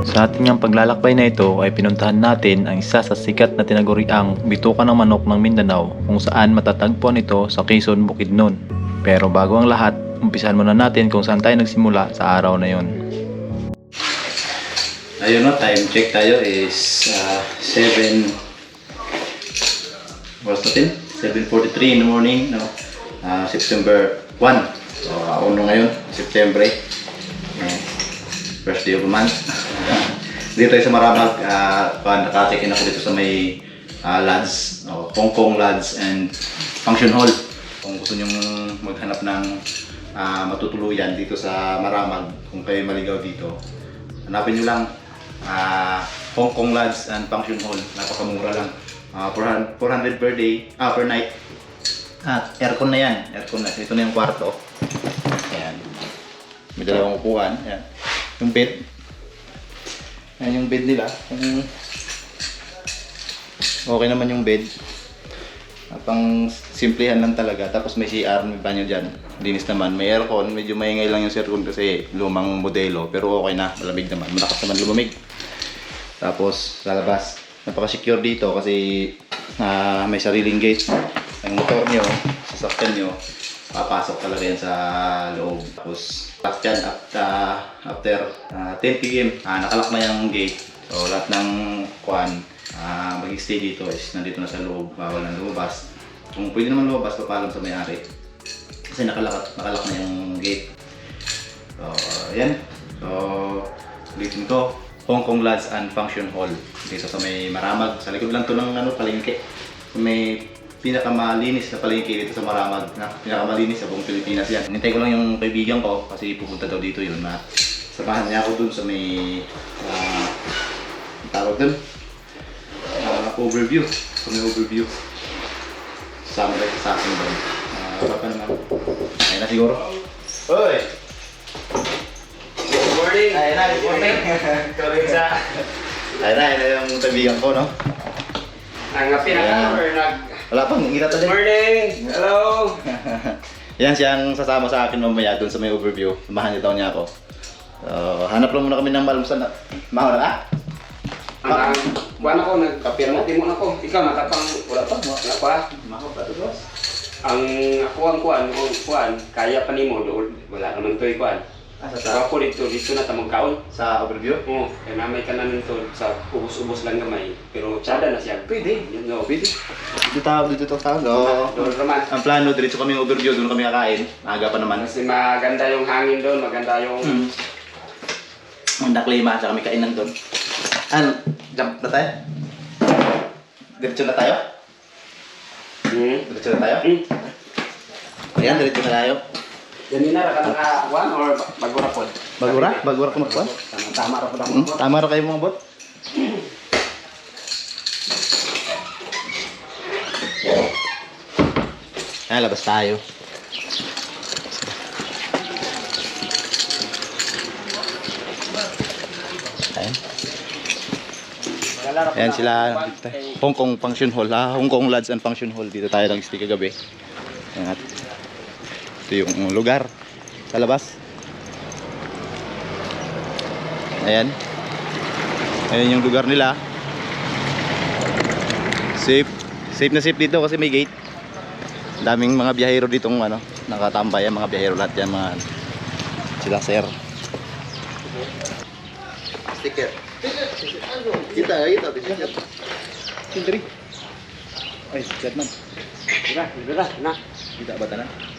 Sa ating ang paglalakbay na ito ay pinuntahan natin ang isa sa sikat na tinaguriang bituka ng manok ng Mindanao kung saan matatagpuan ito sa Quezon, Bukidnon. Pero bago ang lahat, umpisahan muna natin kung saan tayo nagsimula sa araw na yon. Ayun no, time check tayo is uh, 7 What's natin? 7.43 in the morning, no? Ah, September 1. So, uh, uno ngayon, September. Uh, first day of the month. dito tayo sa Maramag, uh, naka-check in ako dito sa may uh, Lads, no? Hong Kong Lads and Function Hall. Kung gusto nyo maghanap ng ah, matutuluyan dito sa Maramag, kung kayo maligaw dito, hanapin nyo lang ah, Hong Kong Lads and Function Hall. Napakamura lang. Ah, 400 400 per day, ah, per night. At aircon na yan. Aircon na. Ito na yung kwarto. Ayan. May dalawang upuan. Ayan. Yung bed. Ayan yung bed nila. Yung... Okay naman yung bed. Pang simplihan lang talaga. Tapos may CR, may banyo dyan. Linis naman. May aircon. Medyo maingay lang yung aircon kasi lumang modelo. Pero okay na. Malamig naman. Malakas naman lumamig. Tapos sa labas. Napaka-secure dito kasi ah, may sariling gate. Ang motor nyo, sasakyan nyo, papasok talaga yan sa loob. Tapos lahat yan after, after ah, 10 p.m. ah, nakalak na yung gate. So lahat ng kuan ah mag-stay dito is nandito na sa loob, bawal na lumabas. Kung pwede naman lumabas, papalam sa may-ari. Kasi nakalak, nakalak na yung gate. So, yan. So, ulitin ko. Hong Kong Lads and Function Hall. Dito sa may Maramag. Sa likod lang to ng ano, palengke. May pinakamalinis na palengke dito sa Maramag. Na, pinakamalinis sa buong Pilipinas yan. Nintay ko lang yung kaibigan ko kasi pupunta daw dito yun na samahan niya ako dun sa may uh, tawag dun? Ah, overview. Sa may overview. Sama tayo sa akin doon. Uh, wala pa naman. Ayun na siguro. Hoy! Good morning. Ayun na, good morning. Kawin sa Ayun na, ayun na yung kaibigan ko, no? nangapi na ka Ayan. or nag... Wala pang, ngita Good tayo. morning. Hello. Yan siyang sasama sa akin mamaya doon sa may overview. Samahan niyo daw niya ako. So, hanap lang muna kami ng malumsan na. Mahal na Ang kuan ako nagkapi mo timo na ko. Ikaw nakapang wala pa. Wala pa. Mahal pa to, boss. Ang ako ang kuan, kaya pa nimo doon. Wala naman toy kuan. Ah, sa, Sa ako dito, dito na tamang kaon. sa overview? Oo, kaya namay ka to sa ubos-ubos lang gamay. Pero tsada na siya. Pwede. Yun no. Pwede. Dito tao, dito tao. So, Doon naman. ang plano, diretso kami overview, doon kami kakain. Aga pa naman. Kasi maganda yung hangin doon, maganda yung... Hmm. Ang daklima, tsaka may kainan doon. Ano, jump na tayo? Diretso na tayo? Hmm. Diretso na tayo? Hmm. Ayan, diretso na tayo. Yan na ra ka naka-one or bagura pod? Bagura? Bagura ka magkuhan? Tama, ra po na Hmm? Tama ra kayo mga bot? Ah, labas tayo. Ayan. Ayan sila. Hong Kong Function Hall. Ah, Hong Kong Lads and Function Hall. Dito tayo nag-stay kagabi. Ito yung lugar. Sa labas. Ayan. Ayan yung lugar nila. Safe. Safe na safe dito kasi may gate. Daming mga biyahero ditong ano, nakatambay ang mga biyahero lahat yan mga sila sir. Sticker. Kita, kita, sticker. Sindri. Ay, chat man. Dira, dira, na. Kita ba tanan?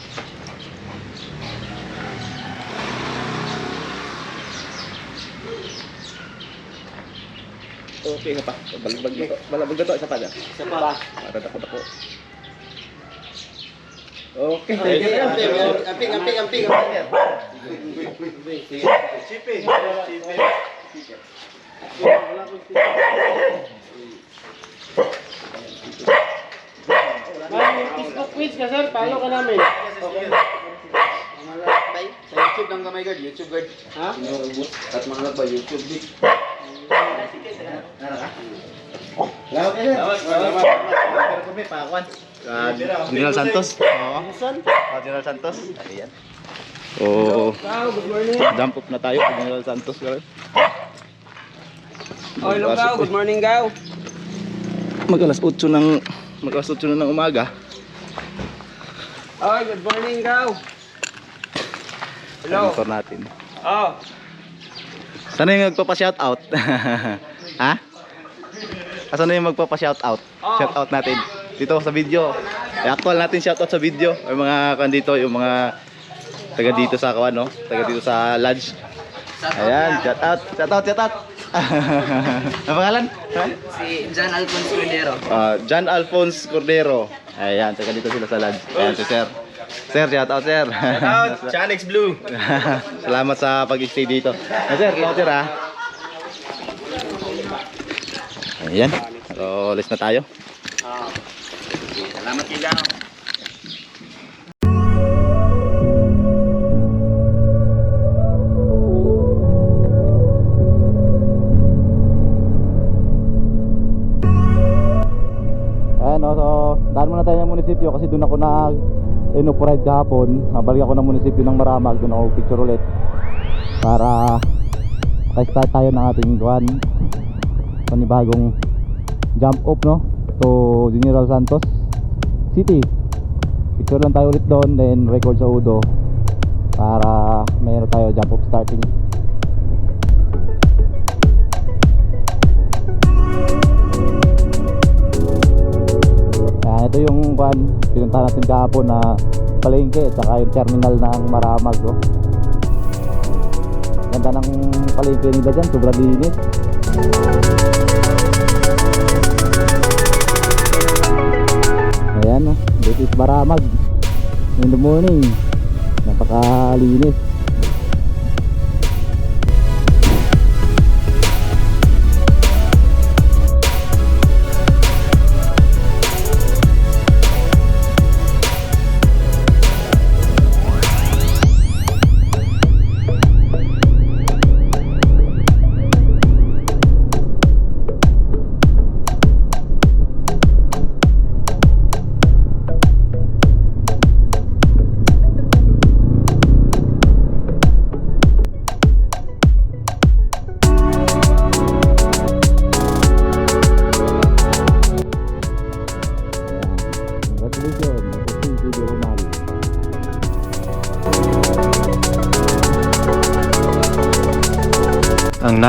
Okay ka pa. Balagbag na to. Balagbag na to. Isa pa dyan. Isa pa. Para dako dako. Okay. Amping, amping, amping, Shipping. Ma'am, yung Facebook page ka sir, follow ka namin. Sa YouTube lang gamay guard, YouTube guard. Ha? At mga nagba YouTube di. Salamat kayo. Salamat. Pero kami pakuan. General Santos. Oo. Ah, General Santos. Ayan. Oh, good morning. jump up na tayo kay General Santos. Oh, hello. Good morning, Gaw. Mag alas 8 ng mag alas 8 na ng umaga. Oh, good morning, Gaw. Hello. motor natin. Oh, Sana yung magpapa-shoutout? ha? Asan na yung magpapa-shoutout? Oh. Shoutout natin. Dito sa video. I-actual natin shoutout sa video. Yung mga kan dito, yung mga taga dito sa kawan, no? Taga dito sa lodge. Ayan, shoutout. Shoutout, shoutout. Ang pangalan? Ha? Si John Alfonso Cordero. Ah, John Alphonse Cordero. Ayan, taga dito sila sa lodge. Ayan, si Sir. Sir, shoutout, Sir. out. Chanex Blue. Salamat sa pag-stay dito. Ah, sir, sir ha. Ayan. So, alis na tayo. Salamat kay Gaw. Ayan o, so, daan muna tayo ng munisipyo kasi doon ako nag inoperate kahapon. Nabalik ako ng munisipyo ng Maramag, doon ako picture ulit. Para maka-start tayo ng ating kuhan. Panibagong jump up no to General Santos City. Picture lang tayo ulit doon, then record sa Udo para mayroon tayo jump up starting. Yan, ito yung kwan, pinunta natin kahapon na palengke at saka yung terminal ng Maramag. Oh. Ganda ng palengke nila dyan, sobrang linis. Ayan, oh, this is Maramag. In the morning, napakalinis.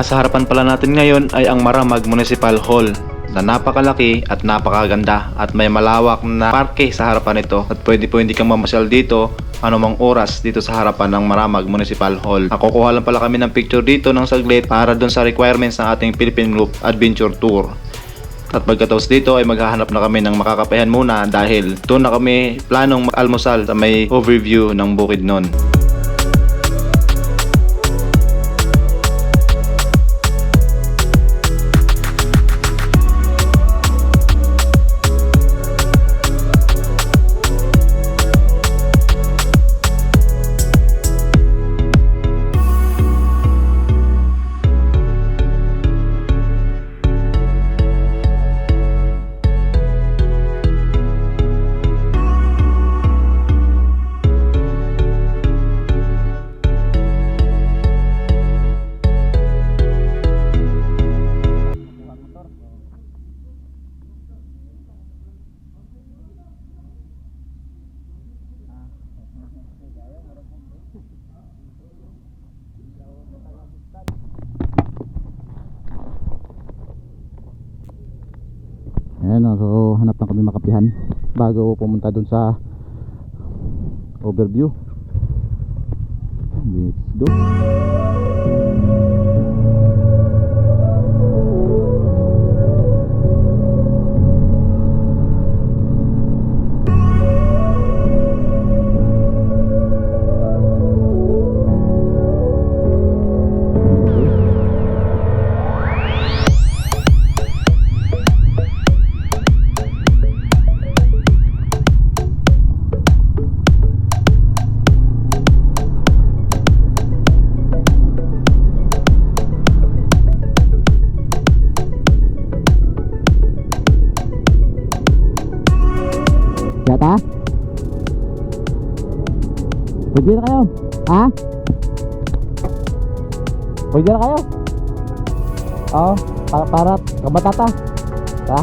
Nasa harapan pala natin ngayon ay ang Maramag Municipal Hall na napakalaki at napakaganda at may malawak na parke sa harapan nito at pwede pwede kang mamasyal dito anumang oras dito sa harapan ng Maramag Municipal Hall. Nakukuha lang pala kami ng picture dito ng saglit para dun sa requirements ng ating Philippine Group Adventure Tour. At pagkatapos dito ay maghahanap na kami ng makakapayan muna dahil doon na kami planong mag-almusal sa may overview ng Bukidnon. Ayan o, so hanap na kami makapihan bago pumunta dun sa overview. Let's go. Pwede na kayo? Ha? Pwede na kayo? Oo, para, para, kabatata. Ha?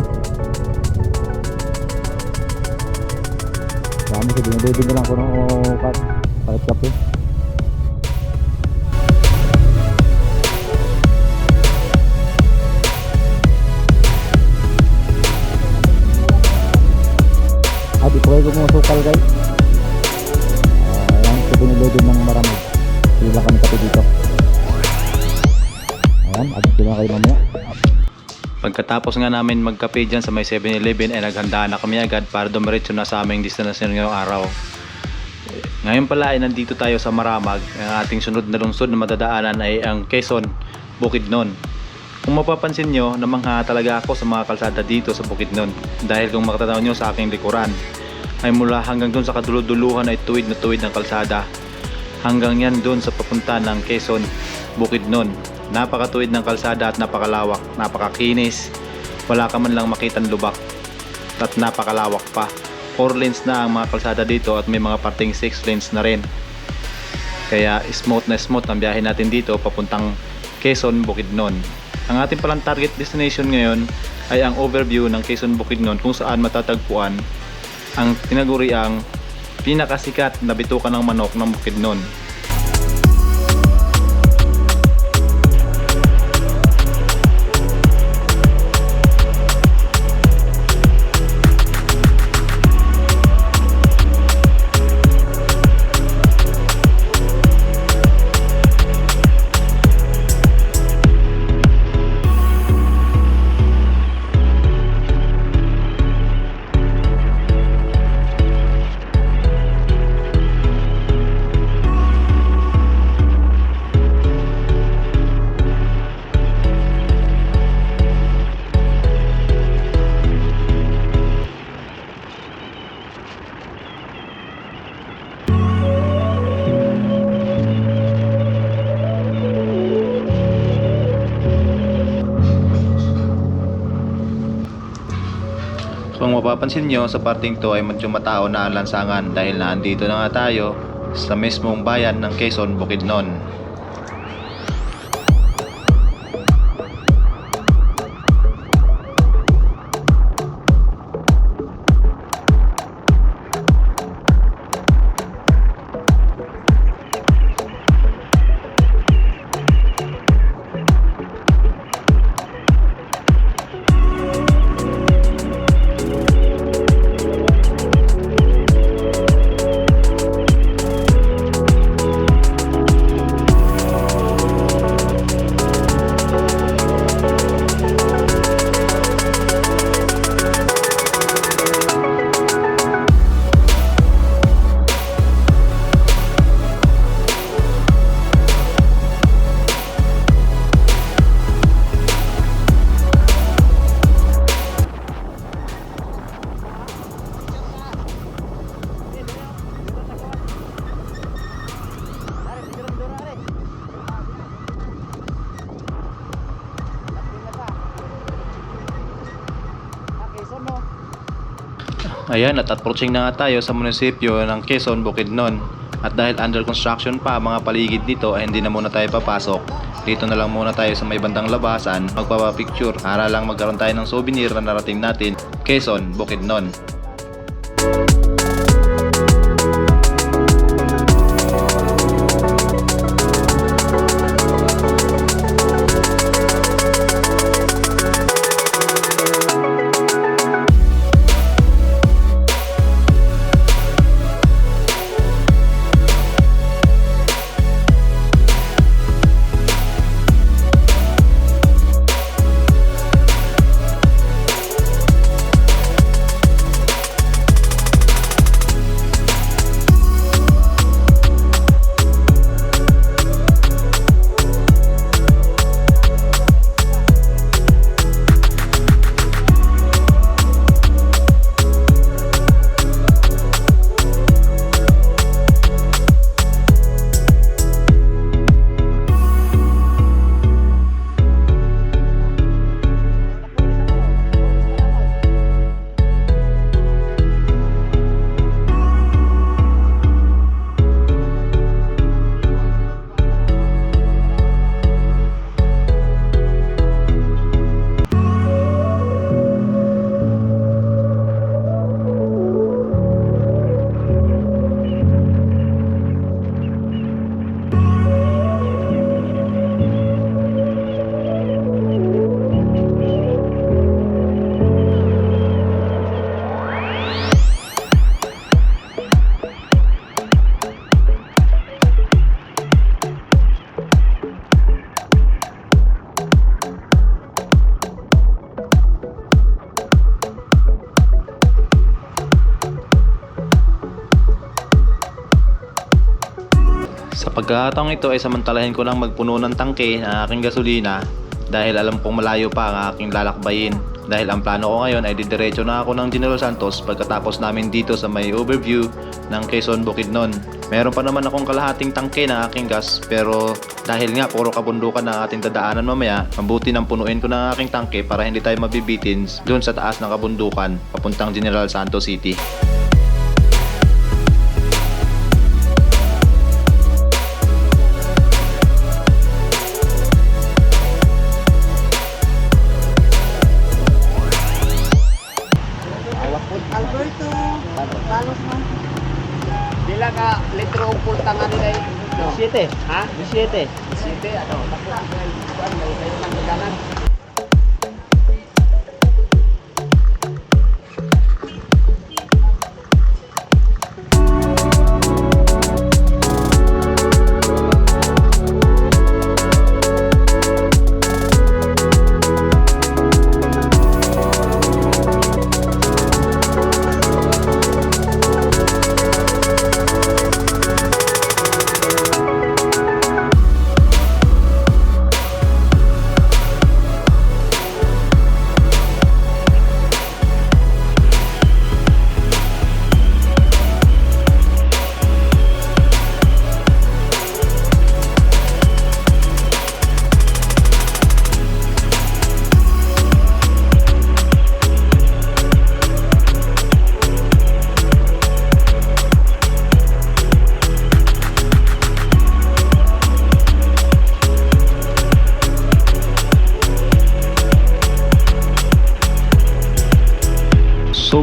Dami sa binibibig ko lang ko ng uh, palit kape. Ah, di po kayo kumusukal guys. Sa binibibig ng maramig. Hindi lang kami kape dito. Ayan, agad na kayo mamaya. Pagkatapos nga namin magkape dyan sa may 7-Eleven ay naghanda na kami agad para dumiretso na sa aming destination ngayong araw. Ngayon pala ay nandito tayo sa Maramag. Ang ating sunod na lungsod na madadaanan ay ang Quezon, Bukidnon. Kung mapapansin nyo, namangha talaga ako sa mga kalsada dito sa Bukidnon. Dahil kung makatanaw nyo sa aking likuran, ay mula hanggang dun sa kaduluduluhan ay tuwid na tuwid ng kalsada. Hanggang yan dun sa papunta ng Quezon, Bukidnon. Napakatuwid ng kalsada at napakalawak, napakakinis. Wala ka man lang makitang lubak at napakalawak pa. 4 lanes na ang mga kalsada dito at may mga parting 6 lanes na rin. Kaya smooth na smooth ang biyahe natin dito papuntang Quezon, Bukidnon. Ang ating palang target destination ngayon ay ang overview ng Quezon, Bukidnon kung saan matatagpuan ang tinaguriang pinakasikat na bituka ng manok ng Bukidnon. Mapapansin nyo, sa parting to ay medyo matao na ang lansangan dahil naandito na nga tayo sa mismong bayan ng Quezon, Bukidnon. Ayan, at approaching na nga tayo sa munisipyo ng Quezon, Bukidnon. At dahil under construction pa mga paligid dito ay hindi na muna tayo papasok. Dito na lang muna tayo sa may bandang labasan, magpapapicture para lang magkaroon tayo ng souvenir na narating natin, Quezon, Bukidnon. Sa pagkakataong ito ay samantalahin ko lang magpuno ng tangke ng aking gasolina dahil alam kong malayo pa ang aking lalakbayin. Dahil ang plano ko ngayon ay didiretso na ako ng General Santos pagkatapos namin dito sa may overview ng Quezon Bukidnon. Meron pa naman akong kalahating tangke ng aking gas pero dahil nga puro kabundukan ng ating dadaanan mamaya, mabuti nang punuin ko ng aking tangke para hindi tayo mabibitin doon sa taas ng kabundukan papuntang General Santos City. 17, ha? 17. 17, ano? Takot yan.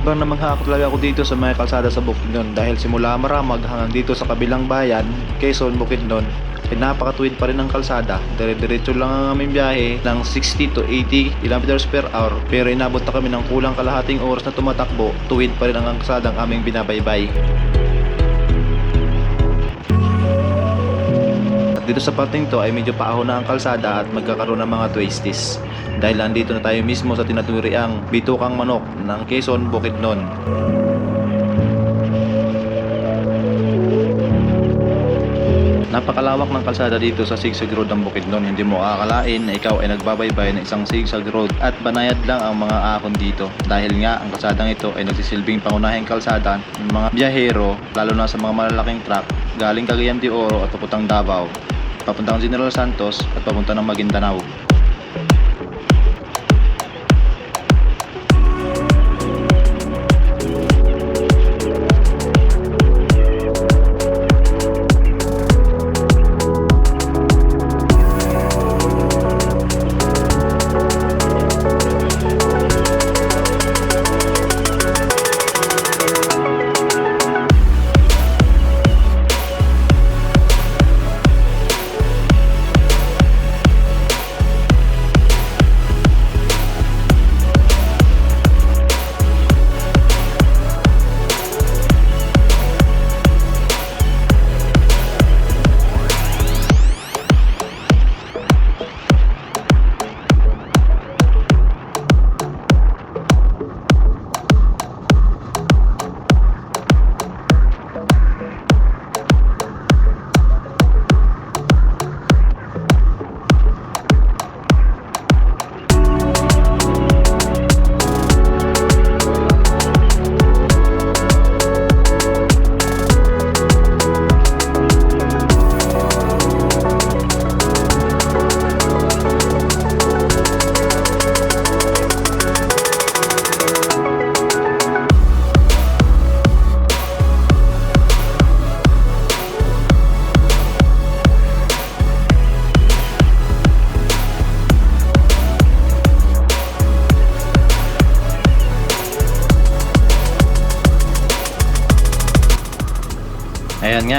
Sobrang namangha ako talaga ako dito sa mga kalsada sa Bukidnon dahil simula Maramag hanggang dito sa kabilang bayan, Quezon, Bukidnon, ay napakatuwid pa rin ang kalsada. Dire-diretso lang ang aming biyahe ng 60 to 80 kilometers per hour pero inabot na kami ng kulang kalahating oras na tumatakbo, tuwid pa rin ang kalsada ang aming binabaybay. Dito sa parting to ay medyo paahon na ang kalsada at magkakaroon ng mga twisties. Dahil andito na tayo mismo sa tinaturiang bitukang manok ng Quezon, Bukidnon. Napakalawak ng kalsada dito sa Sigsag Road ng Bukidnon. Hindi mo akalain na ikaw ay nagbabaybay ng isang Sigsag Road at banayad lang ang mga ahon dito. Dahil nga ang kalsadang ito ay nagsisilbing pangunahing kalsada ng mga biyahero lalo na sa mga malalaking truck galing Cagayan de Oro at papuntang Davao papuntang General Santos at papunta ng Maguindanao.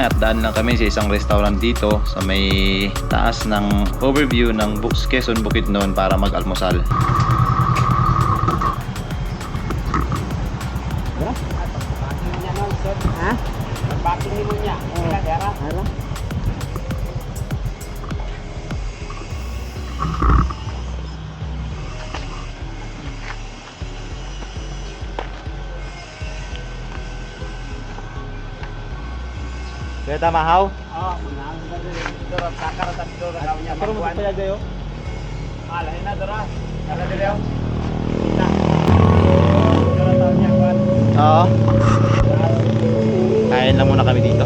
At daan lang kami sa isang restaurant dito sa may taas ng overview ng Quezon Bukidnon para mag-almusal. Ha? Pagbaking mo niya. Kaya, kaya. Hala. Kaya tamahaw? Oo, mga dora sakar sa dora kau nya makuan. Alay na dora. Kala dire. Nah. Dora tau nya kuan. Oo. Kain lang muna kami dito.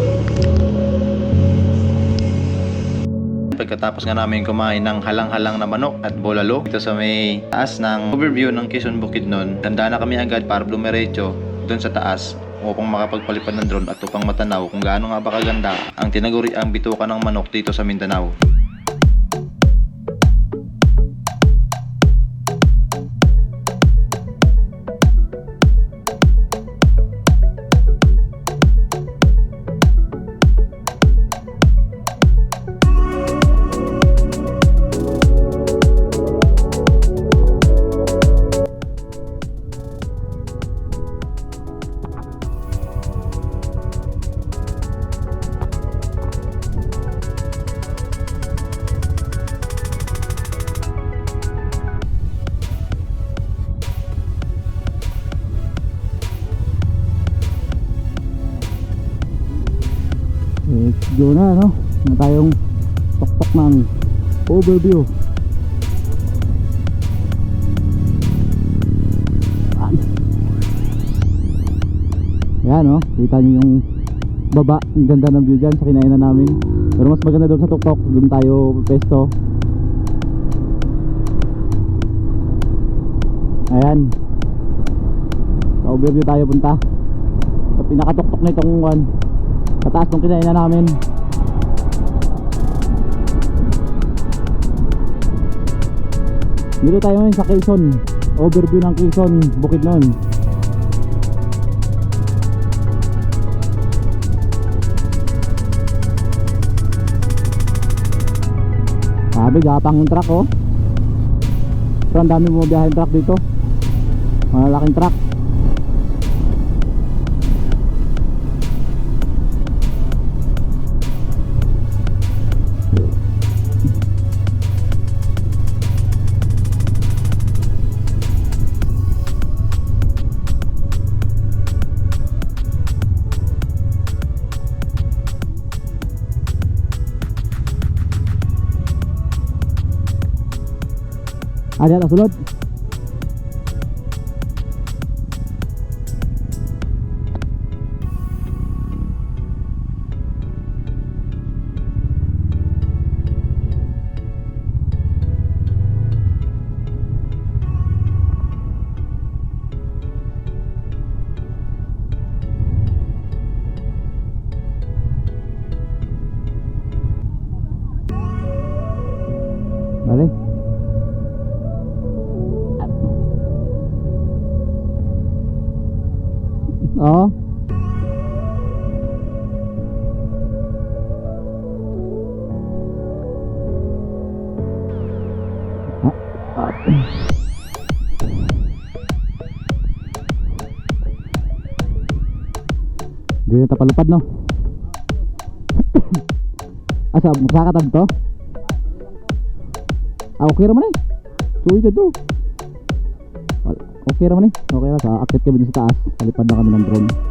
Pagkatapos nga namin kumain ng halang-halang na manok at bolalo dito sa may taas ng overview ng Quezon Bukidnon, handa na kami agad para blumerecho doon sa taas upang makapagpalipad ng drone at upang matanaw kung gaano nga ba kaganda ang tinaguri ang bituka ng manok dito sa Mindanao. Overview. Yan. Yan, no? Kita niyo yung baba. Ang ganda ng view dyan sa kinainan namin. Pero mas maganda doon sa tuktok. Doon tayo pesto. Ayan. Sa overview tayo punta. Sa pinakatuktok na itong one. Sa taas nung kinainan namin. Dito tayo ngayon sa Quezon. Overview ng Quezon, Bukidnon. Sabi, gapang yung truck oh. Pero ang dami bumabiyaheng truck dito. Malalaking truck. allá la Tapalupad no? Asa, magsakatab to? Ah, okay raman eh. Suwi ka to. Okay raman eh. Okay ra sa akit kami sa taas. Palipad na kami ng drone.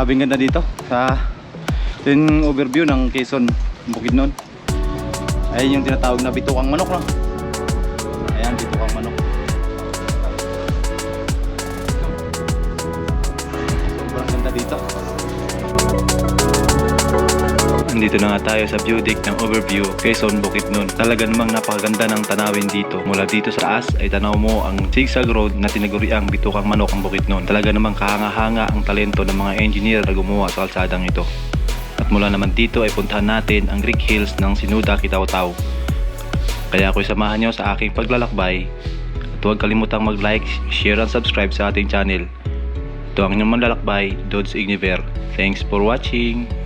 Grabe ang ganda dito sa yung overview ng Quezon Bukidnon. Ayun yung tinatawag na bitukang manok no. Sobrang ganda dito. Nandito na nga tayo sa view deck ng overview Quezon Bukidnon. Talaga namang napakaganda ng tanawin dito. Mula dito sa taas ay tanaw mo ang zigzag road na tinaguriang bitukang manok ang Bukidnon. Talaga namang kahanga-hanga ang talento ng mga engineer na gumawa sa kalsadang ito. At mula naman dito ay puntahan natin ang Greek Hills ng Sinuda Kitaw-Taw. Kaya ako'y samahan nyo sa aking paglalakbay at huwag kalimutang mag-like, share and subscribe sa ating channel. Ito ang inyong manlalakbay, Dodds Igniver. Thanks for watching!